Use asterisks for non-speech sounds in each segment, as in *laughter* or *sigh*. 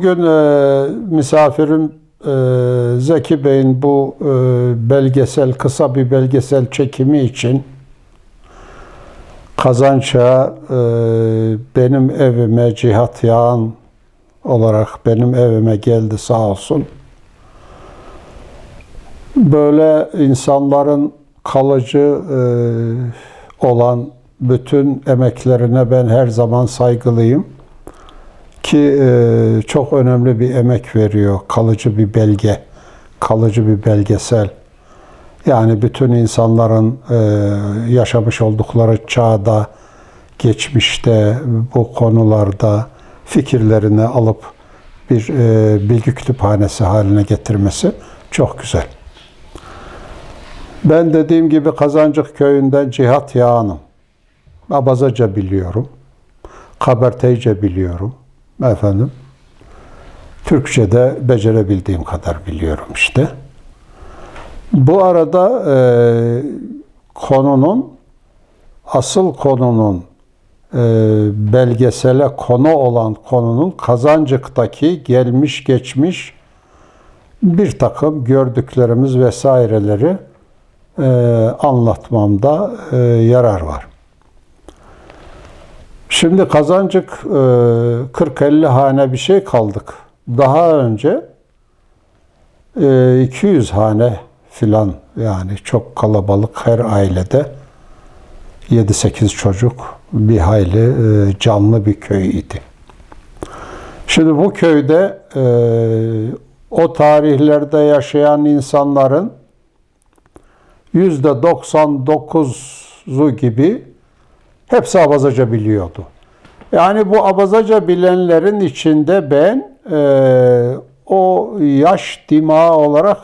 bugün e, misafirim e, Zeki Bey'in bu e, belgesel, kısa bir belgesel çekimi için Kazanç'a e, benim evime Cihat Yağan olarak benim evime geldi sağ olsun. Böyle insanların kalıcı e, olan bütün emeklerine ben her zaman saygılıyım. Ki e, çok önemli bir emek veriyor. Kalıcı bir belge, kalıcı bir belgesel. Yani bütün insanların e, yaşamış oldukları çağda, geçmişte, bu konularda fikirlerini alıp bir e, bilgi kütüphanesi haline getirmesi çok güzel. Ben dediğim gibi Kazancık köyünden Cihat Yağan'ım. Abazaca biliyorum. Kaberteyce biliyorum. Efendim. Türkçe'de becerebildiğim kadar biliyorum işte. Bu arada e, konunun asıl konunun e, belgesele konu olan konunun Kazancık'taki gelmiş geçmiş bir takım gördüklerimiz vesaireleri e, anlatmamda e, yarar var. Şimdi Kazancık e, 40-50 hane bir şey kaldık. Daha önce e, 200 hane filan yani çok kalabalık her ailede 7-8 çocuk bir hayli e, canlı bir köy idi. Şimdi bu köyde e, o tarihlerde yaşayan insanların yüzde 99'u gibi hepsi abazaca biliyordu. Yani bu abazaca bilenlerin içinde ben e, o yaş dimağı olarak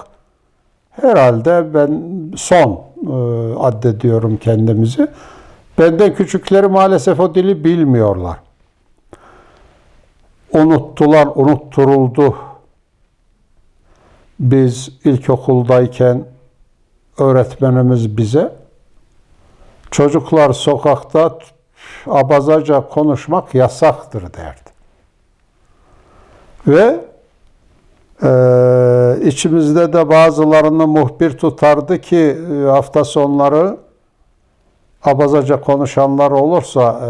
herhalde ben son e, addediyorum kendimizi. Benden küçükleri maalesef o dili bilmiyorlar. Unuttular, unutturuldu. Biz ilkokuldayken öğretmenimiz bize çocuklar sokakta abazaca konuşmak yasaktır derdi. Ve e, içimizde de bazılarını muhbir tutardı ki e, hafta sonları abazaca konuşanlar olursa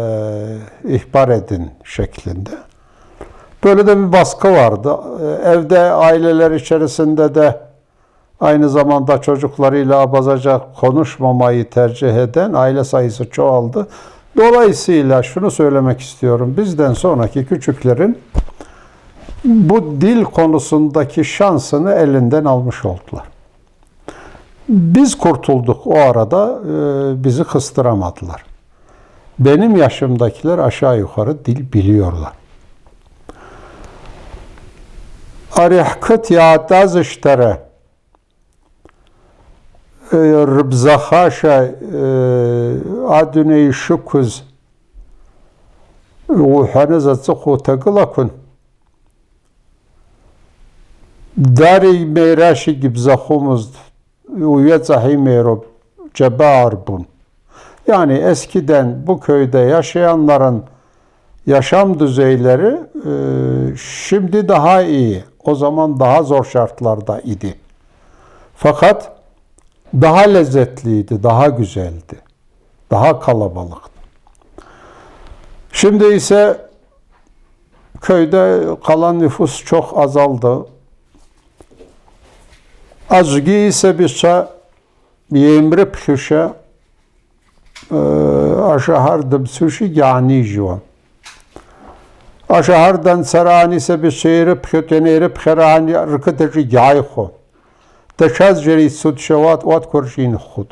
e, ihbar edin şeklinde. Böyle de bir baskı vardı. E, evde aileler içerisinde de aynı zamanda çocuklarıyla abazaca konuşmamayı tercih eden aile sayısı çoğaldı. Dolayısıyla şunu söylemek istiyorum. Bizden sonraki küçüklerin bu dil konusundaki şansını elinden almış oldular. Biz kurtulduk o arada e, bizi kıstıramadılar. Benim yaşımdakiler aşağı yukarı dil biliyorlar. Arihkıt ya dazıştere ربزخاشا آدني شكوز وحنزة تقو تقلكن داري ميراشي gibzakhumuz uyetzahi merop cebarbun. Yani eskiden bu köyde yaşayanların yaşam düzeyleri e, şimdi daha iyi. O zaman daha zor şartlarda idi. Fakat daha lezzetliydi, daha güzeldi. Daha kalabalıktı. Şimdi ise köyde kalan nüfus çok azaldı. Azgi ise bir sa yemre plüşe aşahar dıbsuşi yani jivan. Aşahardan sarani ise bir seyre pşötenere pşerani rıkıtıcı Teşaz jeri sud şevat vat kurşin khud.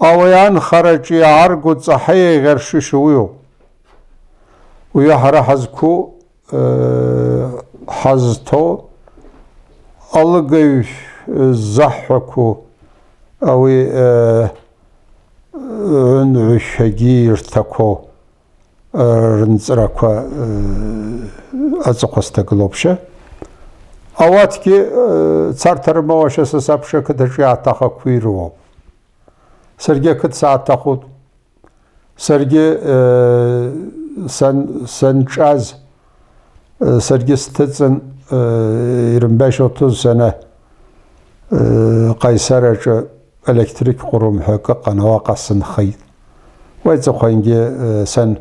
Avayan kharaci argu tsahaye gerşüşuyu. Uya hara hazku hazto algıy zahku avi ön şegir tako rınzrakwa azıqostagılopşa. Аватки цартармаваше с апшаката атаха куируо. Сэрге кыт саатахут. Сэрге сэн сэнчаз e, Sergis Tizin e, 25-30 sene e, Kayserice elektrik kurum hükü kanavakasın xıyt. Ve zıkhangi e, sen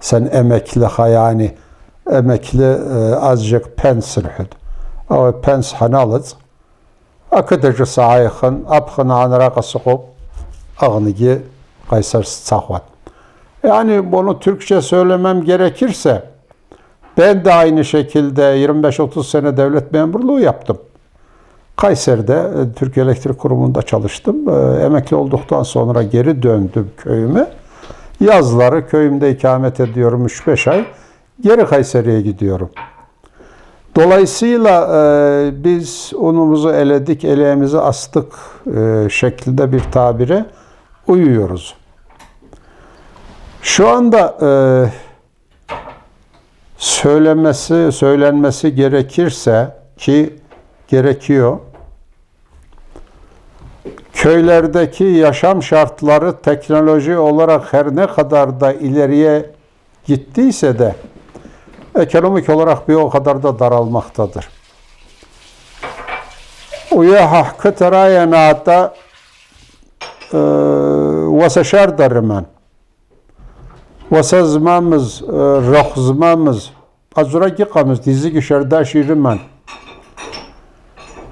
sen emekli hayani emekli e, azıcık pens rühüd. Ama pens hanalız. Akıdıcı sahayıkın, apkın anıra kasıkıp ağınıgi Kaysar Sahvat. Yani bunu Türkçe söylemem gerekirse ben de aynı şekilde 25-30 sene devlet memurluğu yaptım. Kayseri'de e, Türkiye Elektrik Kurumu'nda çalıştım. E, Emekli olduktan sonra geri döndüm köyüme. Yazları köyümde ikamet ediyorum 3-5 ay. Geri Kayseri'ye gidiyorum. Dolayısıyla e, biz unumuzu eledik, eleğimizi astık e, şeklinde bir tabire uyuyoruz. Şu anda e, söylemesi, söylenmesi gerekirse ki gerekiyor. Köylerdeki yaşam şartları teknoloji olarak her ne kadar da ileriye gittiyse de ekonomik olarak bir o kadar da daralmaktadır. Uya hakkı terayenata e, vasaşar darıman. Vasazmamız, e, rahzmamız, azura gikamız, dizi gişerda şirimen.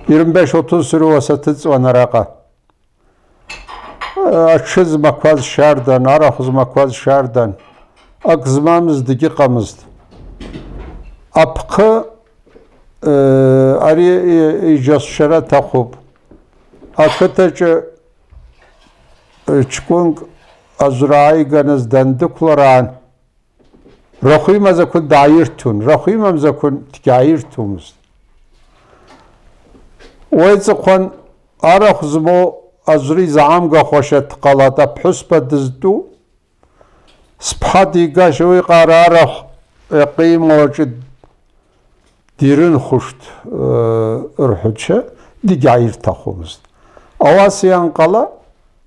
25-30 sürü vasatıc vanaraka. E, Açız makvaz şerden, arahız makvaz şerden. Akzmamız digi апхъы ари йджьасщара атахъвпӏ акытакӏы чкӏвынкӏ ажвргӏайганыз дандыквларгӏан рахвимазаквын дгӏайыртун рахвимамзаквын дгьгӏайыртумызтӏ уайцӏыхъван арахв зму ажвры йзгӏамгахуаша дкъалатӏ апхӏвыспа дызтӏу спхӏа дигащ ауи къара арахв къиму ашӏы dirün huşt e, ırhüçe digayir tahumuz. Avasiyan kala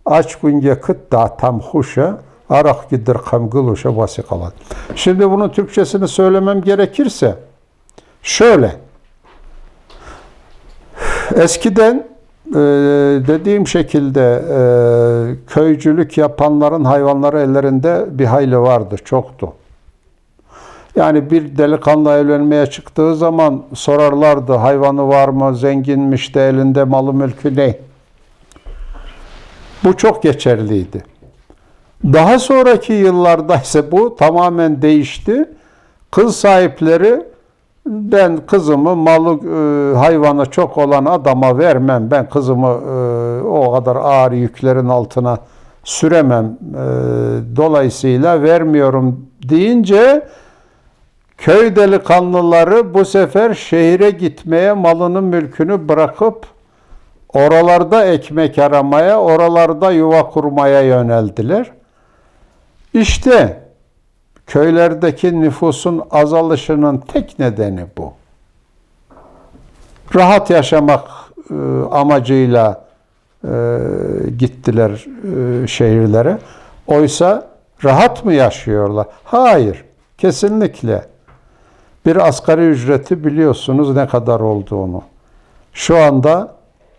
aç günge kıt da tam huşa arak gidir kamgıluşa basi kalan. Şimdi bunun Türkçesini söylemem gerekirse şöyle. Eskiden dediğim şekilde e, köycülük yapanların hayvanları ellerinde bir hayli vardı, çoktu. Yani bir delikanlı evlenmeye çıktığı zaman sorarlardı hayvanı var mı, zenginmiş de elinde malı mülkü ne? Bu çok geçerliydi. Daha sonraki yıllarda *laughs* ise bu tamamen değişti. Kız sahipleri ben kızımı malı e, hayvanı çok olan adama vermem. Ben kızımı e, o kadar ağır yüklerin altına süremem. E, dolayısıyla vermiyorum deyince köy delikanlıları bu sefer şehire gitmeye malının mülkünü bırakıp Oralarda ekmek aramaya, oralarda yuva kurmaya yöneldiler. İşte köylerdeki nüfusun azalışının tek nedeni bu. Rahat yaşamak e, amacıyla e, gittiler e, şehirlere. Oysa rahat mı yaşıyorlar? Hayır, kesinlikle. Bir asgari ücreti biliyorsunuz ne kadar olduğunu. Şu anda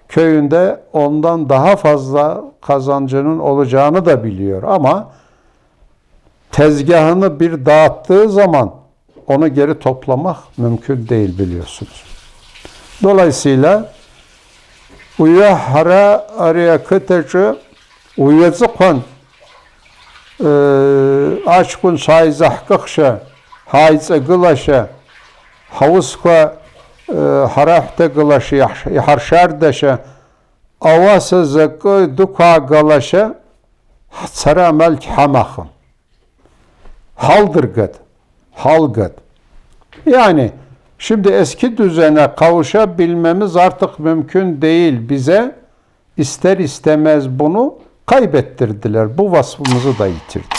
köyünde ondan daha fazla kazancının olacağını da biliyor ama tezgahını bir dağıttığı zaman onu geri toplamak mümkün değil biliyorsunuz. Dolayısıyla uya hara araya kıtacı uyazı kon açkun sayzah хайҵагылашьа, ҳаусқәа ҳараҳҭагылашьа, иҳаршардашьа, ауаса закы дықәаагалашьа ҳцара амалгь ҳамахым. Haldırgat, halgat. Yani şimdi eski düzene kavuşabilmemiz artık mümkün değil. Bize ister istemez bunu kaybettirdiler. Bu vasfımızı da yitirdi.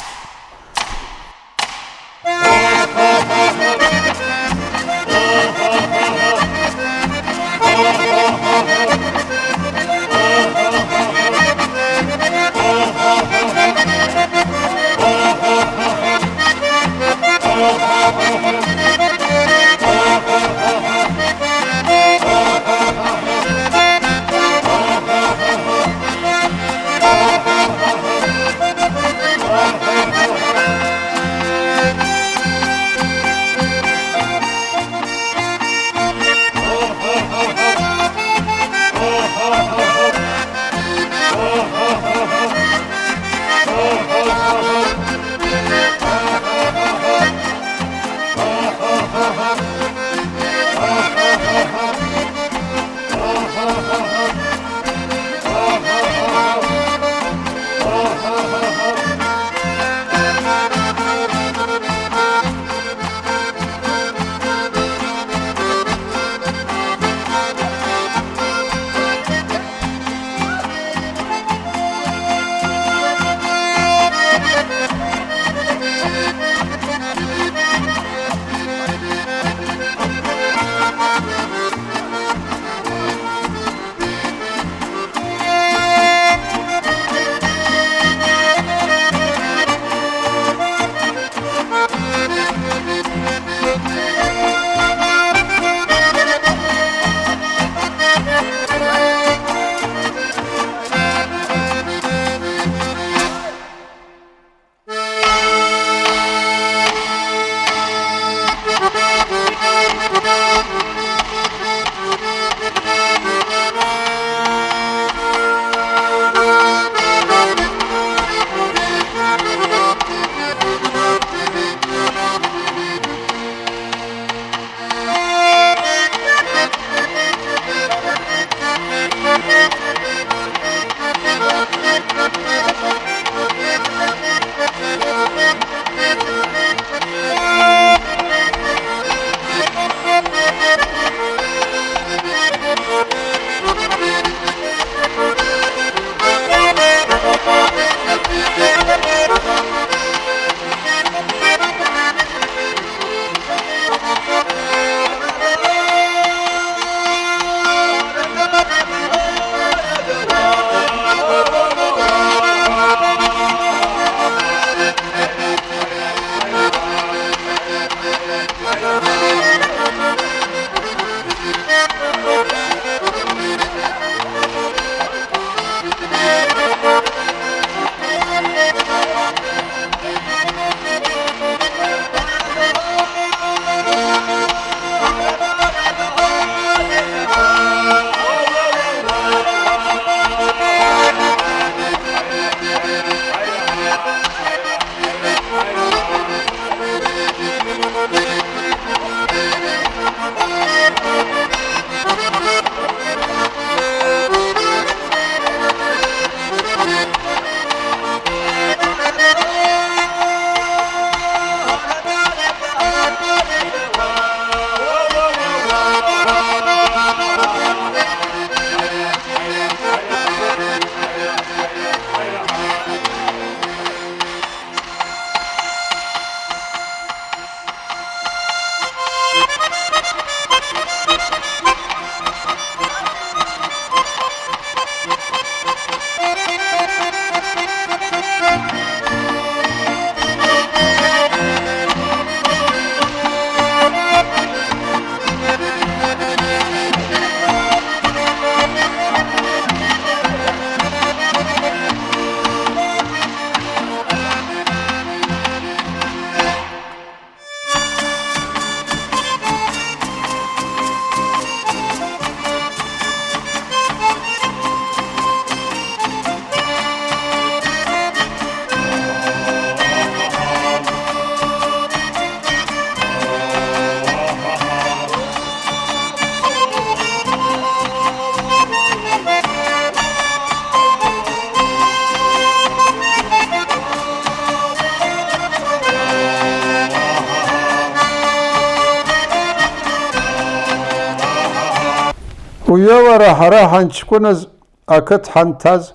Uyavara hara hançkunuz akıt hantaz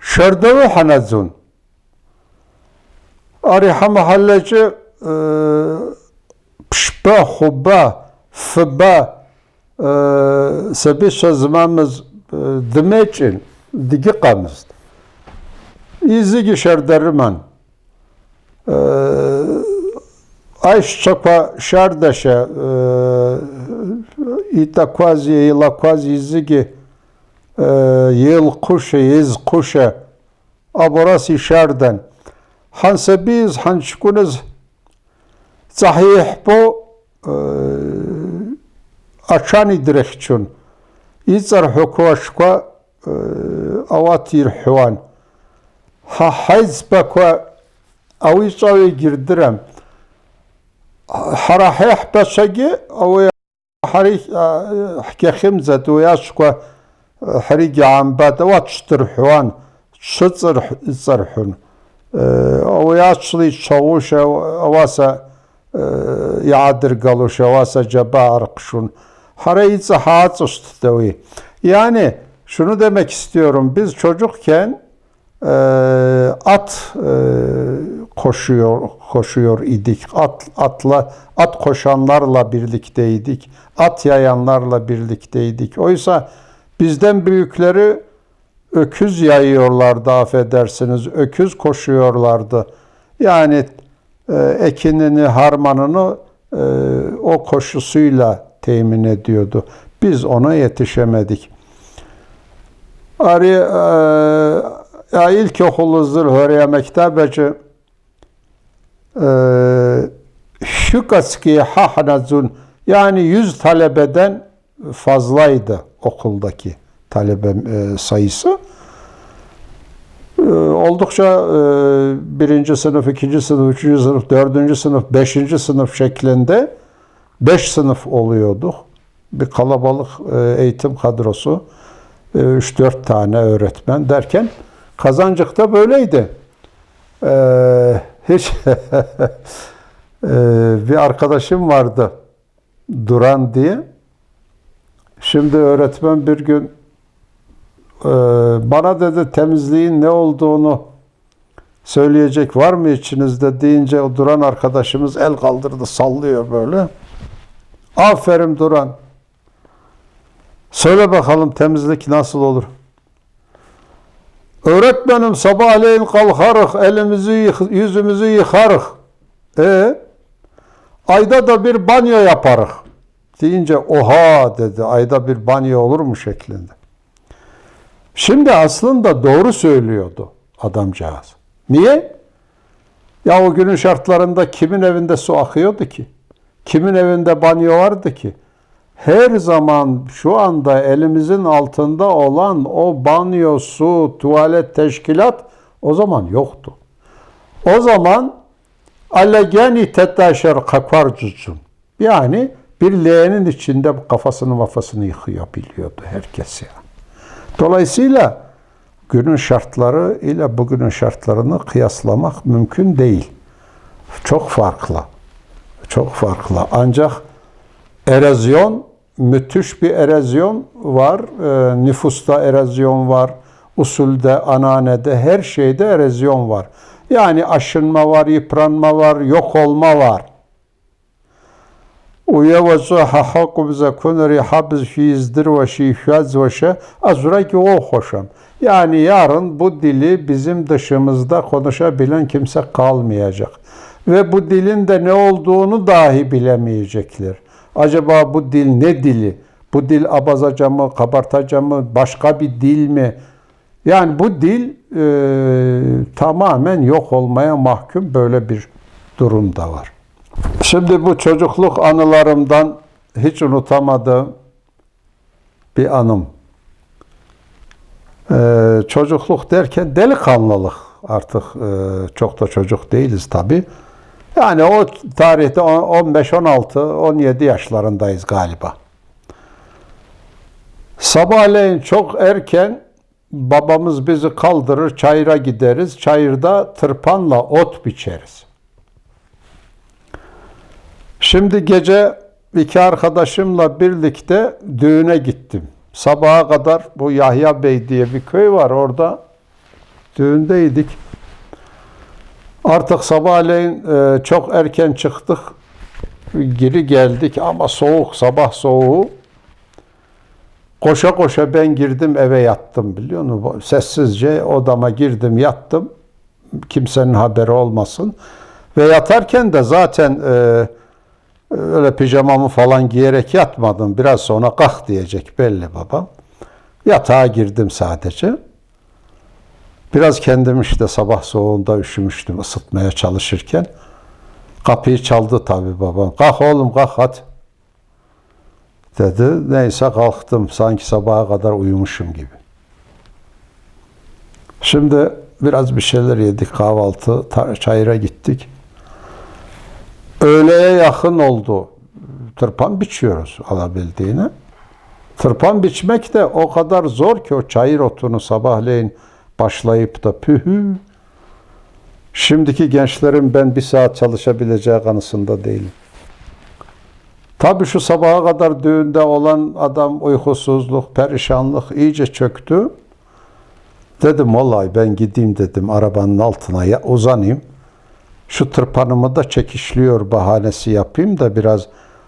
şerdevi hanazun. Ari ha mahalleci e, pişba, hubba, fıba e, sebi sözmemiz e, demeçin İzigi şerderiman. E, Ayş çapa şerdeşe ita quasi yıla quasi izigi e, yıl kuşe iz kuşe aborasi şerden hanse biz hançkunuz sahih bu e, açani direkçun izar hukuaşka e, avatir huvan ha hayz bakwa awi sawi girdirem Ҳара ҳеҳбацәагьы ауи ҳара ҳгьахьымӡатӏ уи ашвква ҳаригьи гӏамбатӏ ауи аҽдырхӏвуан дшыцӏырхӏвын ауи ачвла йчвагъуш ауаса йгӏадыргалуш ауаса джьаба гӏархъшун ҳара йыцӏа хӏгӏацӏущттӏ ауи яъни шуну demek istiyorum biz çocukken at koşuyor koşuyor idik. At atla at koşanlarla birlikteydik. At yayanlarla birlikteydik. Oysa bizden büyükleri öküz yayıyorlardı affedersiniz. Öküz koşuyorlardı. Yani e, ekinini, harmanını e, o koşusuyla temin ediyordu. Biz ona yetişemedik. Ari e, ya ilkokulu zırhöreye mektebeci şu kaski hahnazun yani 100 talebeden fazlaydı okuldaki talebe e, sayısı. E, oldukça e, birinci sınıf, ikinci sınıf, üçüncü sınıf, dördüncü sınıf, beşinci sınıf şeklinde beş sınıf oluyorduk. Bir kalabalık e, eğitim kadrosu. 3-4 tane öğretmen derken Kazancık'ta böyleydi. Ee, hiç *laughs* ee, bir arkadaşım vardı Duran diye. Şimdi öğretmen bir gün e, bana dedi temizliğin ne olduğunu söyleyecek var mı içinizde deyince o Duran arkadaşımız el kaldırdı sallıyor böyle. Aferin Duran. Söyle bakalım temizlik nasıl olur? Öğretmenim sabahleyin kalkarık, elimizi yüzümüzü yıkarık. E ayda da bir banyo yaparık. Deyince oha dedi ayda bir banyo olur mu şeklinde. Şimdi aslında doğru söylüyordu adamcağız. Niye? Ya o günün şartlarında kimin evinde su akıyordu ki? Kimin evinde banyo vardı ki? Her zaman şu anda elimizin altında olan o banyo, su, tuvalet, teşkilat o zaman yoktu. O zaman allegeni tettaşer kakvarcucun. Yani bir leğenin içinde kafasını mafasını yıkayabiliyordu herkes yani. Dolayısıyla günün şartları ile bugünün şartlarını kıyaslamak mümkün değil. Çok farklı. Çok farklı. Ancak erozyon, müthiş bir erozyon var. E, nüfusta erozyon var. Usulde, ananede, her şeyde erozyon var. Yani aşınma var, yıpranma var, yok olma var. Ve şifaz ve şe azura ki o hoşam. Yani yarın bu dili bizim dışımızda konuşabilen kimse kalmayacak. Ve bu dilin de ne olduğunu dahi bilemeyecekler. Acaba bu dil ne dili? Bu dil abazaca mı, kabartaca mı, başka bir dil mi? Yani bu dil e, tamamen yok olmaya mahkum böyle bir durum da var. Şimdi bu çocukluk anılarımdan hiç unutamadığım bir anım. Ee, çocukluk derken delikanlılık artık e, çok da çocuk değiliz tabi. Yani o tarihte 15, 16, 17 yaşlarındayız galiba. Sabahleyin çok erken babamız bizi kaldırır, çayıra gideriz. Çayırda tırpanla ot biçeriz. Şimdi gece iki arkadaşımla birlikte düğüne gittim. Sabaha kadar bu Yahya Bey diye bir köy var orada düğündeydik. Artık sabahleyin e, çok erken çıktık. Geri geldik ama soğuk, sabah soğuğu. Koşa koşa ben girdim eve yattım biliyor musun? Sessizce odama girdim yattım. Kimsenin haberi olmasın. Ve yatarken de zaten e, öyle pijamamı falan giyerek yatmadım. Biraz sonra kalk diyecek belli babam. Yatağa girdim sadece. Biraz kendim işte sabah soğuğunda üşümüştüm ısıtmaya çalışırken. Kapıyı çaldı tabii babam. Kalk oğlum kalk hadi. Dedi. Neyse kalktım. Sanki sabaha kadar uyumuşum gibi. Şimdi biraz bir şeyler yedik kahvaltı. Çayıra gittik. Öğleye yakın oldu. Tırpan biçiyoruz alabildiğine. Tırpan biçmek de o kadar zor ki o çayır otunu sabahleyin başlayıp da pühü. Şimdiki gençlerin ben bir saat çalışabileceği kanısında değilim. Tabii şu sabaha kadar düğünde olan adam uykusuzluk, perişanlık iyice çöktü. Dedim vallahi ben gideyim dedim arabanın altına ya uzanayım. Şu tırpanımı da çekişliyor bahanesi yapayım da biraz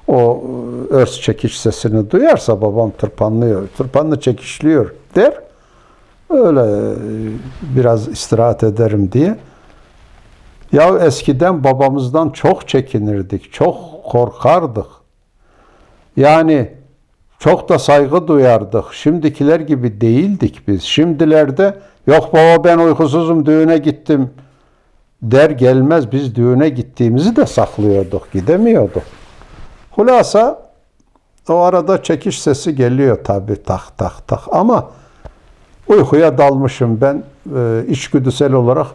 o e, örs çekiş sesini duyarsa babam tırpanlıyor, tırpanlı çekişliyor der. Öyle e, biraz istirahat ederim diye. Ya eskiden babamızdan çok çekinirdik, çok korkardık. Yani çok da saygı duyardık. Şimdikiler gibi değildik biz. Şimdilerde yok baba ben uykusuzum düğüne gittim der gelmez biz düğüne gittiğimizi de saklıyorduk, gidemiyorduk. Hulasa o arada çekiş sesi geliyor tabii tak tak tak ama uykuya dalmışım ben e, içgüdüsel olarak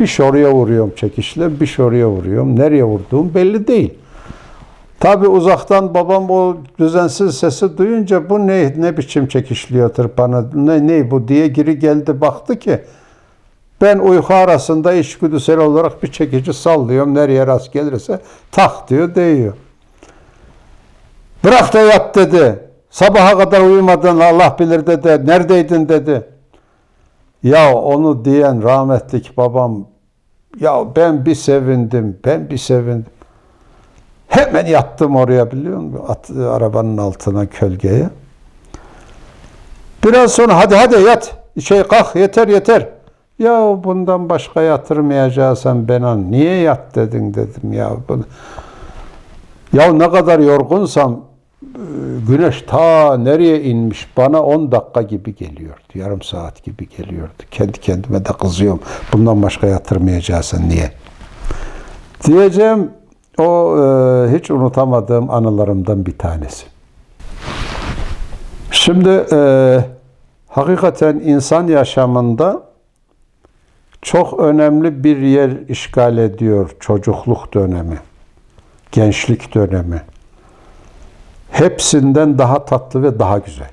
bir şuraya vuruyorum çekişle bir şuraya vuruyorum. Nereye vurduğum belli değil. Tabi uzaktan babam o düzensiz sesi duyunca bu ne ne biçim çekişliyor tırpanı ne ne bu diye geri geldi baktı ki ben uyku arasında içgüdüsel olarak bir çekici sallıyorum nereye rast gelirse tak diyor değiyor. Bırak da yat dedi. Sabaha kadar uyumadın Allah bilir dedi. Neredeydin dedi. Ya onu diyen rahmetlik babam ya ben bir sevindim, ben bir sevindim. Hemen yattım oraya biliyor musun? At, arabanın altına kölgeye. Biraz sonra hadi hadi yat. Şey kalk yeter yeter. Ya bundan başka yatırmayacaksan ben an niye yat dedin dedim ya. Ya ne kadar yorgunsam güneş ta nereye inmiş bana 10 dakika gibi geliyordu. Yarım saat gibi geliyordu. Kendi kendime de kızıyorum. Bundan başka yatırmayacaksan niye? Diyeceğim o e, hiç unutamadığım anılarımdan bir tanesi. Şimdi e, hakikaten insan yaşamında çok önemli bir yer işgal ediyor çocukluk dönemi, gençlik dönemi. Hepsinden daha tatlı ve daha güzel.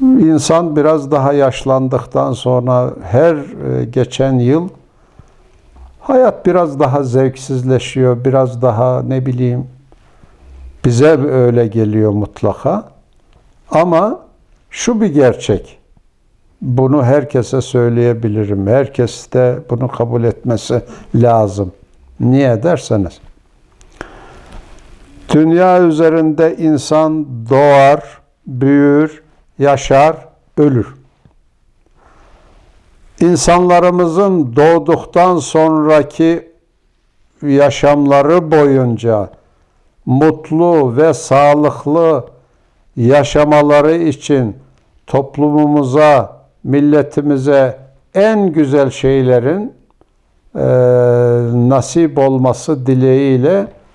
İnsan biraz daha yaşlandıktan sonra her e, geçen yıl hayat biraz daha zevksizleşiyor, biraz daha ne bileyim bize öyle geliyor mutlaka. Ama şu bir gerçek. Bunu herkese söyleyebilirim. Herkes de bunu kabul etmesi lazım. Niye derseniz. Dünya üzerinde insan doğar, büyür, yaşar, ölür. İnsanlarımızın doğduktan sonraki yaşamları boyunca mutlu ve sağlıklı yaşamaları için toplumumuza, milletimize en güzel şeylerin e, nasip olması dileğiyle